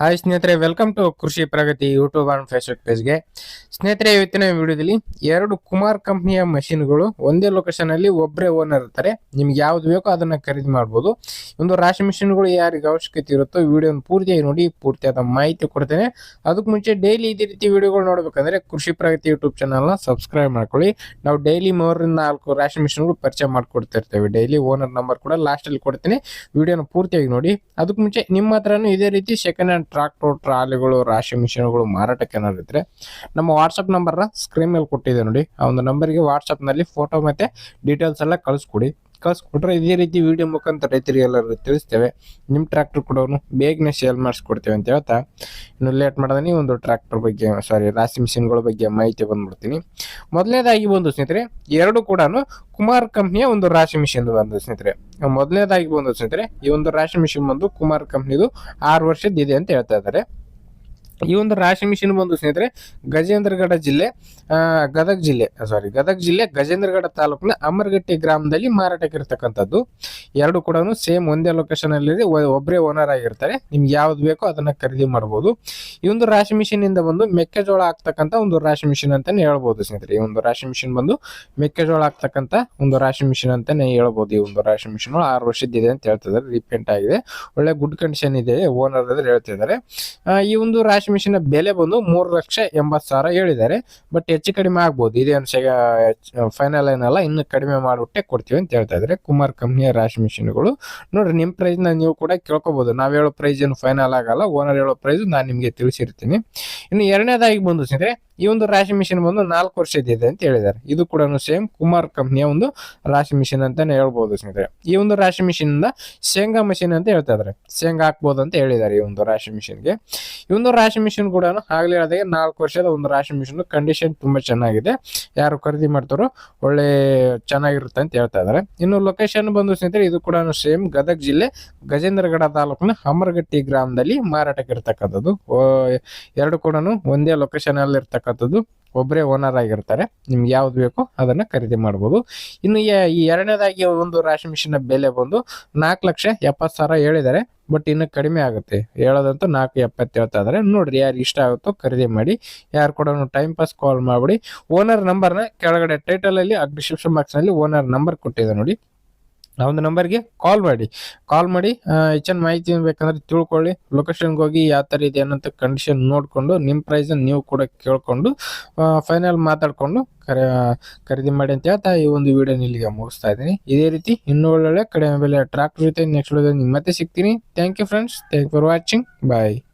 Hi ಸ್ನೇಹಿತರೆ welcome to Krishi Pragati YouTube and Facebook ಪೇಜ್ಗೆ ಸ್ನೇಹಿತರೆ, ಇವತ್ತಿನ ವಿಡಿಯೋದಲ್ಲಿ ಎರಡು ಕುಮಾರ್ ಕಂಪ್ನಿಯ ಮಷಿನ್ಗಳು ಒಂದೇ ಲೊಕೇಶನಲ್ಲಿ ಒಬ್ಬರೇ ಓನರ್ ಇರ್ತಾರೆ. ನಿಮ್ಗೆ ಯಾವ್ದು ಬೇಕೋ ಅದನ್ನು ಖರೀದಿ ಮಾಡ್ಬೋದು. ಒಂದು ರಾಶಿ ಮಿಷಿನ್ಗಳು ಯಾರಿಗೆ ಅವಶ್ಯಕತೆ ಇರುತ್ತೋ ವಿಡಿಯೋನ ಪೂರ್ತಿಯಾಗಿ ನೋಡಿ, ಪೂರ್ತಿಯಾದ ಮಾಹಿತಿ ಕೊಡ್ತೇನೆ. ಅದಕ್ಕೆ ಮುಂಚೆ ಡೈಲಿ ಇದೇ ರೀತಿ ವಿಡಿಯೋಗಳು ನೋಡಬೇಕಂದ್ರೆ ಕೃಷಿ ಪ್ರಗತಿ ಯೂಟ್ಯೂಬ್ ಚಾನಲ್ನ ಸಬ್ಸ್ಕ್ರೈಬ್ ಮಾಡ್ಕೊಳ್ಳಿ. ನಾವು ಡೈಲಿ ಮೂರರಿಂದ ನಾಲ್ಕು ರಾಶಿ ಮಿಷಿನ್ಗಳು ಪರಿಚಯ ಮಾಡಿಕೊಡ್ತಿರ್ತೇವೆ ಡೈಲಿ ಓನರ್ ನಂಬರ್ ಕೂಡ ಲಾಸ್ಟಲ್ಲಿ ಕೊಡ್ತೀನಿ. ವಿಡಿಯೋನ ಪೂರ್ತಿಯಾಗಿ ನೋಡಿ. ಅದಕ್ಕೆ ಮುಂಚೆ ನಿಮ್ಮ ಹತ್ರನೂ ಇದೇ ರೀತಿ ಸೆಕೆಂಡ್ ಹ್ಯಾಂಡ್ ಟ್ರಾಕ್ಟರ್ ಟ್ರಾಲಿಗಳು ರಾಶಿ ಮಿಷಿನ್ಗಳು ಮಾರಾಟಕ್ಕೆ ಇದ್ರೆ ನಮ್ಮ ವಾಟ್ಸಪ್ ನಂಬರ್ನ ಸ್ಕ್ರೀನ್ ಮೇಲೆ ಕೊಟ್ಟಿದೆ ನೋಡಿ. ಆ ಒಂದು ನಂಬರ್ಗೆ ವಾಟ್ಸಪ್ನಲ್ಲಿ ಫೋಟೋ ಮತ್ತೆ ಡೀಟೇಲ್ಸ್ ಎಲ್ಲ ಕಳಿಸ್ಕೊಡಿ. ಕಳ್ಸ್ಕೊಟ್ರೆ ಇದೇ ರೀತಿ ವಿಡಿಯೋ ಮುಖಾಂತರ ರೈತರಿಗೆ ಎಲ್ಲರೂ ತಿಳಿಸ್ತೇವೆ. ನಿಮ್ಮ ಟ್ರ್ಯಾಕ್ಟರ್ ಕೂಡ ಬೇಗನೆ ಸೇಲ್ ಮಾಡಿಸ್ಕೊಡ್ತೇವೆ ಅಂತ ಹೇಳ್ತಾ. ಇನ್ನು ಲೇಟ್ ಮಾಡ್ದಾನೆ ಒಂದು ಟ್ರ್ಯಾಕ್ಟರ್ ಬಗ್ಗೆ ಸಾರಿ ರಾಶಿ ಮಿಷಿನ್ಗಳ ಬಗ್ಗೆ ಮಾಹಿತಿ ಬಂದ್ಬಿಡ್ತೀನಿ. ಮೊದಲನೇದಾಗಿ ಬಂದು ಸ್ನೇಹಿತರೆ, ಎರಡು ಕೂಡ ಕುಮಾರ್ ಕಂಪ್ನಿಯ ಒಂದು ರಾಶಿ ಮಿಷಿನ್ ಬಂದು ಸ್ನೇಹಿತರೆ. ಮೊದಲನೇದಾಗಿ ಬಂದು ಸ್ನೇಹಿತರೆ, ಈ ಒಂದು ರಾಶಿ ಮಿಷಿನ್ ಬಂದು ಕುಮಾರ್ ಕಂಪ್ನಿದು ಆರು ವರ್ಷದ ಇದೆ ಅಂತ ಹೇಳ್ತಾ ಇದ್ದಾರೆ. ಈ ಒಂದು ರಾಶಿ ಮಿಷಿನ್ ಬಂದು ಸ್ನೇಹಿತರೆ ಗಜೇಂದ್ರಗಢ ಜಿಲ್ಲೆ ಗದಗ ಜಿಲ್ಲೆ ಸಾರಿ ಗದಗ ಜಿಲ್ಲೆ ಗಜೇಂದ್ರಗಢ ತಾಲೂಕಿನ ಅಮರಗಟ್ಟಿ ಗ್ರಾಮದಲ್ಲಿ ಮಾರಾಟಕ್ಕೆ ಇರ್ತಕ್ಕಂಥದ್ದು. ಎರಡು ಕೂಡ ಸೇಮ್ ಒಂದೇ ಲೊಕೇಶನ್ ಅಲ್ಲಿ ಒಬ್ಬರೇ ಓನರ್ ಆಗಿರ್ತಾರೆ. ನಿಮ್ಗೆ ಯಾವ್ದು ಬೇಕೋ ಅದನ್ನ ಖರೀದಿ ಮಾಡಬಹುದು ಈ ಒಂದು ರಾಶಿ ಮಿಷಿನ್ ಇಂದ ಬಂದು ಮೆಕ್ಕೆಜೋಳ ಹಾಕ್ತಕ್ಕಂಥ ಒಂದು ರಾಶಿ ಮಿಷಿನ್ ಅಂತಾನೆ ಹೇಳ್ಬೋದು ಸ್ನೇಹಿತರೆ. ಈ ಒಂದು ರಾಶಿ ಮಿಷಿನ್ ಬಂದು ಮೆಕ್ಕೆಜೋಳ ಹಾಕ್ತಕ್ಕಂಥ ಒಂದು ರಾಶಿ ಮಿಷಿನ್ ಅಂತಾನೆ ಹೇಳ್ಬೋದು ಈ ಒಂದು ರಾಶಿ ಮಿಷಿನ್. ಆರು ವರ್ಷದಿದೆ ಅಂತ ಹೇಳ್ತಿದ್ದಾರೆ ರೀಪೇಂಟ್ ಆಗಿದೆ. ಒಳ್ಳೆ ಗುಡ್ ಕಂಡೀಷನ್ ಇದೆ ಓನರ್ ಹೇಳ್ತಿದ್ದಾರೆ. ಈ ಒಂದು ರಾಶಿ ಮಿಷಿನ್ ಬೆಲೆ ಬಂದು ಮೂರು ಲಕ್ಷ ಎಂಬತ್ತು ಸಾವಿರ ಹೇಳಿದ್ದಾರೆ. ಬಟ್ ಹೆಚ್ಚು ಕಡಿಮೆ ಆಗ್ಬೋದು. ಇದೇನು ಫೈನಲ್ ಏನಲ್ಲ ಇನ್ನು ಕಡಿಮೆ ಮಾಡಿಬಿಟ್ಟೆ ಕೊಡ್ತೀವಿ ಅಂತ ಹೇಳ್ತಾ ಇದ್ದಾರೆ ಕುಮಾರ್ ಕಂಪ್ನಿಯ ರಾಶಿ ಮಿಷಿನ್ಗಳು. ನೋಡ್ರಿ ನಿಮ್ಮ ಪ್ರೈಸ್ನ ನೀವು ಕೂಡ ಕೇಳ್ಕೊಬೋದು. ನಾವು ಹೇಳೋ ಪ್ರೈಸ್ ಏನು ಫೈನಲ್ ಆಗಲ್ಲ. ಓನರ್ ಹೇಳೋ ಪ್ರೈಸ್ ನಾನು ನಿಮಗೆ ತಿಳಿಸಿರ್ತೀನಿ. ಇನ್ನು ಎರಡನೇದಾಗಿ ಬಂದು ಸ್ನೇಹಿತರೆ ಈ ಒಂದು ರಾಶಿ ಮಿಷಿನ್ ಬಂದು ನಾಲ್ಕು ವರ್ಷದಿದೆ ಅಂತ ಹೇಳಿದ್ದಾರೆ. ಇದು ಕೂಡ ಸೇಮ್ ಕುಮಾರ್ ಕಂಪ್ನಿಯ ಒಂದು ರಾಶಿ ಮಿಷಿನ್ ಅಂತಾನೆ ಹೇಳ್ಬೋದು ಸ್ನೇಹಿತರೆ. ಈ ಒಂದು ರಾಶಿ ಮಿಷಿನ್ ಇಂದ ಶೇಂಗಾ ಮಿಷಿನ್ ಅಂತ ಹೇಳ್ತಾ ಇದಾರೆ ಶೇಂಗಾ ಹಾಕ್ಬೋದು ಅಂತ ಹೇಳಿದ್ದಾರೆ ಈ ಒಂದು ರಾಶಿ ಮಿಷಿನ್ಗೆ ಈ ಒಂದು ರಾಶಿ ಮಿಷಿನ್ ಕೂಡ ಆಗ್ಲೇ ಹೇಳಿದಾಗ ನಾಲ್ಕು ವರ್ಷದ ಒಂದು ರಾಶಿ ಮಿಷಿನ್ ಕಂಡೀಷನ್ ತುಂಬಾ ಚೆನ್ನಾಗಿದೆ. ಯಾರು ಖರೀದಿ ಮಾಡ್ತಾರೋ ಒಳ್ಳೆ ಚೆನ್ನಾಗಿರುತ್ತೆ ಅಂತ ಹೇಳ್ತಾ ಇದಾರೆ ಇನ್ನು ಲೊಕೇಶನ್ ಬಂದು ಸ್ನೇಹಿತರೆ, ಇದು ಕೂಡ ಸೇಮ್ ಗದಗ ಜಿಲ್ಲೆ ಗಜೇಂದ್ರಗಡ ತಾಲೂಕಿನ ಅಮರಗಟ್ಟಿ ಗ್ರಾಮದಲ್ಲಿ ಮಾರಾಟಕ್ಕೆ ಇರ್ತಕ್ಕಂಥದ್ದು ಎರಡು ಕೂಡ ಒಂದೇ ಲೊಕೇಶನ್ ಅಲ್ಲಿ ಇರ್ತಕ್ಕಂಥದ್ದು ಒಬ್ಬರೇ ಓನರ್ ಆಗಿರ್ತಾರೆ. ನಿಮ್ಗೆ ಯಾವ್ದು ಬೇಕೋ ಅದನ್ನ ಖರೀದಿ ಮಾಡ್ಬೋದು. ಇನ್ನು ಈ- ಎರಡನೇದಾಗಿ ಒಂದು ರಾಶಿ ಮಿಷಿನ್ ಬೆಲೆ ಬಂದು ನಾಲ್ಕು ಲಕ್ಷ ಎಪ್ಪತ್ತು ಸಾವಿರ ಹೇಳಿದ್ದಾರೆ. ಬಟ್ ಇನ್ನು ಕಡಿಮೆ ಆಗುತ್ತೆ. ಹೇಳೋದಂತೂ ನಾಲ್ಕು ಎಪ್ಪತ್ತು ಆದರೆ ನೋಡ್ರಿ ಯಾರು ಇಷ್ಟ ಆಗುತ್ತೋ ಖರೀದಿ ಮಾಡಿ. ಯಾರು ಕೂಡ ಟೈಮ್ ಪಾಸ್ ಕಾಲ್ ಮಾಡಿಬಿಡಿ. ಓನರ್ ನಂಬರ್ನ ಕೆಳಗಡೆ ಟೈಟಲಲ್ಲಿ ಆ ಡಿಸ್ಕ್ರಿಪ್ಷನ್ ಬಾಕ್ಸ್ನಲ್ಲಿ ಓನರ್ ನಂಬರ್ ಕೊಟ್ಟಿದೆ ನೋಡಿ. ಆ ಒಂದು ನಂಬರ್ಗೆ ಕಾಲ್ ಮಾಡಿ. ಕಾಲ್ ಮಾಡಿ ಹೆಚ್ಚಿನ ಮಾಹಿತಿ ಬೇಕಂದ್ರೆ ತಿಳ್ಕೊಳ್ಳಿ. ಲೊಕೇಶನ್ಗೆ ಹೋಗಿ ಯಾವ ಥರ ಇದೆ ಅನ್ನೋಂಥ ಕಂಡೀಷನ್ ನೋಡಿಕೊಂಡು ನಿಮ್ಮ ಪ್ರೈಸ್ ನೀವು ಕೂಡ ಕೇಳ್ಕೊಂಡು ಫೈನಲ್ ಮಾತಾಡ್ಕೊಂಡು ಕರೆ ಖರೀದಿ ಮಾಡಿ ಅಂತ ಹೇಳ್ತಾ ಈ ಒಂದು ವಿಡಿಯೋ ಇಲ್ಲಿಗೆ ಮುಗಿಸ್ತಾ ಇದ್ದೀನಿ. ಇದೇ ರೀತಿ ಇನ್ನೂ ಒಳ್ಳೊಳ್ಳೆ ಕಡಿಮೆ ಬೆಲೆ ಟ್ರ್ಯಾಕ್ಟರ್ ಜೊತೆ ನೆಕ್ಸ್ಟ್ ವಿಡಿಯೋದಲ್ಲಿ ಮತ್ತೆ ಸಿಗ್ತೀನಿ. Thank you friends thank for watching bye